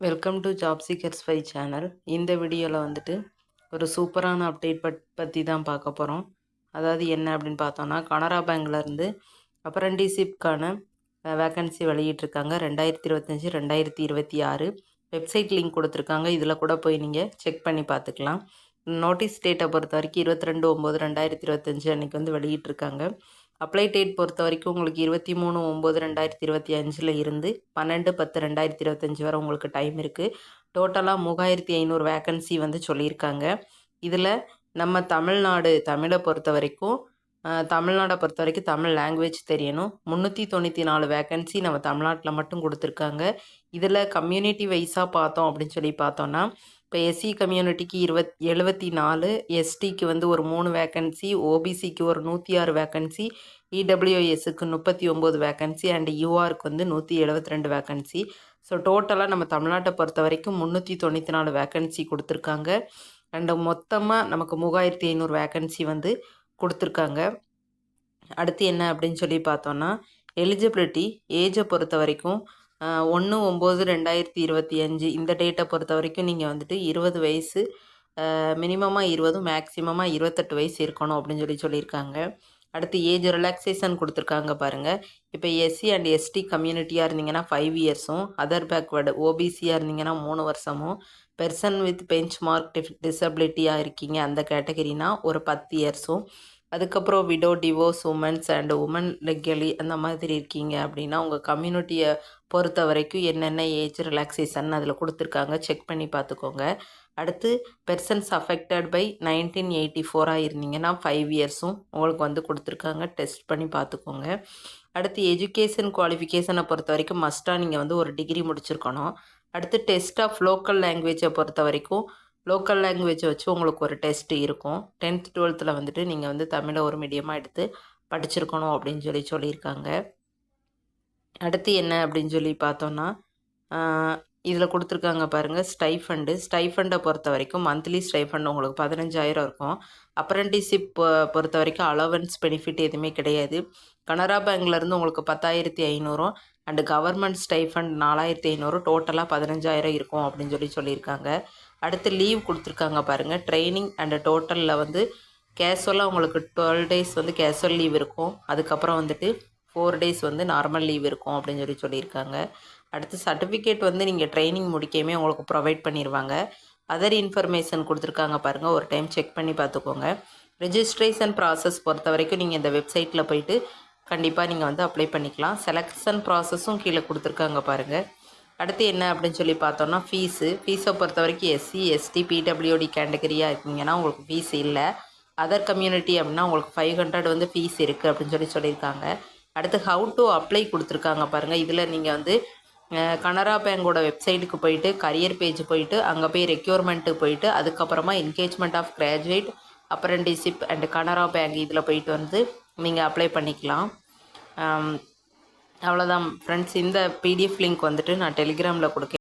Welcome to job seekers ஃபை channel இந்த வீடியோவில் வந்துட்டு ஒரு சூப்பரான அப்டேட் பட் பற்றி தான் பார்க்க போகிறோம் அதாவது என்ன அப்படின்னு பார்த்தோன்னா கனரா பேங்க்லேருந்து அப்ரண்டிஷிப்கான வேக்கன்சி வெளியிட்ருக்காங்க ரெண்டாயிரத்தி இருபத்தஞ்சி ரெண்டாயிரத்தி இருபத்தி ஆறு. வெப்சைட் லிங்க் கொடுத்துருக்காங்க. இதில் கூட போய் நீங்கள் செக் பண்ணி பார்த்துக்கலாம். நோட்டீஸ் டேட்டை பொறுத்த வரைக்கும் இருபத்தி ரெண்டு ஒம்பது ரெண்டாயிரத்தி இருபத்தஞ்சி அன்றைக்கி வந்து வெளியிட்ருக்காங்க அப்ளை டேட் பொறுத்த வரைக்கும் உங்களுக்கு இருபத்தி மூணு ஒம்பது ரெண்டாயிரத்தி இருபத்தி அஞ்சில் இருந்து பன்னெண்டு பத்து ரெண்டாயிரத்தி இருபத்தஞ்சி வரை உங்களுக்கு டைம் இருக்குது டோட்டலாக மூவாயிரத்தி ஐநூறு வேக்கன்சி வந்து சொல்லியிருக்காங்க. இதில் நம்ம தமிழ்நாடு தமிழை பொறுத்த வரைக்கும் தமிழ்நாடை பொறுத்த வரைக்கும் தமிழ் லாங்குவேஜ் தெரியணும். முந்நூற்றி தொண்ணூற்றி நாலு வேக்கன்சி நம்ம தமிழ்நாட்டில் மட்டும் கொடுத்துருக்காங்க. இதில் கம்யூனிட்டி வைஸாக பார்த்தோம் அப்படின்னு சொல்லி பார்த்தோன்னா இப்போ எஸ்சி கம்யூனிட்டிக்கு இருபத் எழுபத்தி நாலு எஸ்டிக்கு வந்து ஒரு மூணு வேக்கன்சி ஓபிசிக்கு ஒரு நூற்றி ஆறு வேக்கன்சி இடபிள்யூஎஸ்க்கு முப்பத்தி ஒம்பது வேக்கன்சி அண்ட் யூஆருக்கு வந்து நூற்றி எழுபத்தி ரெண்டு வேக்கன்சி ஸோ டோட்டலாக நம்ம தமிழ்நாட்டை பொறுத்த வரைக்கும் முந்நூற்றி தொண்ணூற்றி நாலு வேக்கன்சி கொடுத்துருக்காங்க. அண்டு மொத்தமாக நமக்கு மூவாயிரத்தி ஐநூறு வேக்கன்சி வந்து கொடுத்துருக்காங்க. அடுத்து என்ன அப்படின்னு சொல்லி பார்த்தோன்னா எலிஜிபிலிட்டி ஏஜை பொறுத்த வரைக்கும் ஒன்று ஒம்பது ரெண்டாயிரத்தி இருபத்தி அஞ்சு. இந்த டேட்டை பொறுத்த வரைக்கும் நீங்கள் வந்துட்டு இருபது வயசு மினிமமாக இருபதும் மேக்ஸிமமாக இருபத்தெட்டு வயசு இருக்கணும் அப்படின்னு சொல்லி சொல்லியிருக்காங்க. அடுத்து ஏஜ் ரிலாக்ஸேஷன் கொடுத்துருக்காங்க பாருங்கள் இப்போ எஸ்சி அண்ட் எஸ்டி கம்யூனிட்டியாக இருந்தீங்கன்னா ஃபைவ் இயர்ஸும் அதர் பேக்வேர்டு ஓபிசியாக இருந்தீங்கன்னா மூணு வருஷமும் பெர்சன் வித் பெஞ்ச் மார்க் டிஃப் டிசபிலிட்டியாக இருக்கீங்க அந்த கேட்டகரினா ஒரு பத்து இயர்ஸும் அதுக்கப்புறம் widow divorce womens and women legally அந்த மாதிரி இருக்கீங்க அப்படின்னா உங்கள் கம்யூனிட்டியை பொறுத்த வரைக்கும் என்னென்ன ஏஜ் ரிலாக்ஸேஷன் அதில் கொடுத்துருக்காங்க செக் பண்ணி பார்த்துக்கோங்க. அடுத்து persons affected by nineteen eighty ஃபோராக இருந்தீங்கன்னா ஃபைவ் இயர்ஸும் உங்களுக்கு வந்து கொடுத்துருக்காங்க டெஸ்ட் பண்ணி பார்த்துக்கோங்க. அடுத்து எஜுகேஷன் குவாலிஃபிகேஷனை பொறுத்த வரைக்கும் மஸ்ட்டாக நீங்கள் வந்து ஒரு டிகிரி முடிச்சிருக்கணும். அடுத்து டெஸ்ட் ஆஃப் லோக்கல் லாங்குவேஜை பொறுத்த வரைக்கும் லோக்கல் லாங்குவேஜை வச்சு உங்களுக்கு ஒரு டெஸ்ட் இருக்கும். டென்த் டுவெல்த்தில் வந்துட்டு நீங்கள் வந்து தமிழை ஒரு மீடியமாக எடுத்து படிச்சிருக்கணும் அப்படின்னு சொல்லி சொல்லியிருக்காங்க. அடுத்து என்ன அப்படின்னு சொல்லி பார்த்தோன்னா இதில் கொடுத்துருக்காங்க பாருங்கள் ஸ்டைஃபண்டு ஸ்டைஃபண்டை பொறுத்த வரைக்கும் மந்த்லி ஸ்டைஃபண்ட் உங்களுக்கு பதினஞ்சாயிரம் இருக்கும். அப்ரண்டிஷிப் பொறுத்த வரைக்கும் அலவன்ஸ் பெனிஃபிட் எதுவுமே கிடையாது. கனரா பேங்க்லேருந்து உங்களுக்கு பத்தாயிரத்தி ஐநூறும் அண்டு கவர்மெண்ட் ஸ்டைஃபண்ட் நாலாயிரத்தி ஐநூறு டோட்டலாக பதினஞ்சாயிரம் இருக்கும் அப்படின்னு சொல்லி சொல்லியிருக்காங்க. அடுத்து லீவ் கொடுத்துருக்காங்க பாருங்கள் ட்ரைனிங் அண்டு டோட்டலில் வந்து கேஷுவலாக உங்களுக்கு டுவெல் டேஸ் வந்து கேஷுவல் லீவ் இருக்கும். அதுக்கப்புறம் வந்துட்டு ஃபோர் டேஸ் வந்து நார்மல் லீவ் இருக்கும் அப்படின்னு சொல்லி சொல்லியிருக்காங்க. அடுத்து சர்டிஃபிகேட் வந்து நீங்கள் ட்ரைனிங் முடிக்கையுமே உங்களுக்கு ப்ரொவைட் பண்ணிடுவாங்க அதர் இன்ஃபர்மேஷன் கொடுத்துருக்காங்க பாருங்கள் ஒரு டைம் செக் பண்ணி பார்த்துக்கோங்க. ரிஜிஸ்ட்ரேஷன் ப்ராசஸ் பொறுத்த வரைக்கும் நீங்கள் இந்த வெப்சைட்டில் போயிட்டு கண்டிப்பாக நீங்கள் வந்து அப்ளை பண்ணிக்கலாம். செலக்ஷன் ப்ராசஸும் கீழே கொடுத்துருக்காங்க பாருங்கள் அடுத்து என்ன அப்படின்னு சொல்லி பார்த்தோன்னா ஃபீஸு ஃபீஸை பொறுத்த வரைக்கும் எஸ்சி எஸ்டி பிடபிள்யூடி கேட்டகரியாக இருக்கீங்கன்னா உங்களுக்கு ஃபீஸ் இல்லை. அதர் கம்யூனிட்டி அப்படின்னா உங்களுக்கு ஃபைவ் ஹண்ட்ரட் வந்து ஃபீஸ் இருக்குது அப்படின்னு சொல்லி சொல்லியிருக்காங்க. அடுத்து ஹவு டு அப்ளை கொடுத்துருக்காங்க பாருங்கள் இதில் நீங்கள் வந்து கனரா பேங்கோட வெப்சைட்டுக்கு போயிட்டு கரியர் பேஜ் போயிட்டு அங்கே போய் ரெக்யூர்மெண்ட்டுக்கு போயிட்டு அதுக்கப்புறமா engagement of graduate apprenticeship and Canara bank இதில் போயிட்டு வந்து நீங்கள் அப்ளை பண்ணிக்கலாம். அவ்வளோதான் ஃப்ரெண்ட்ஸ் இந்த பிடிஎஃப் லிங்க் வந்துட்டு நான் டெலிகிராமில் கொடுக்கேன்.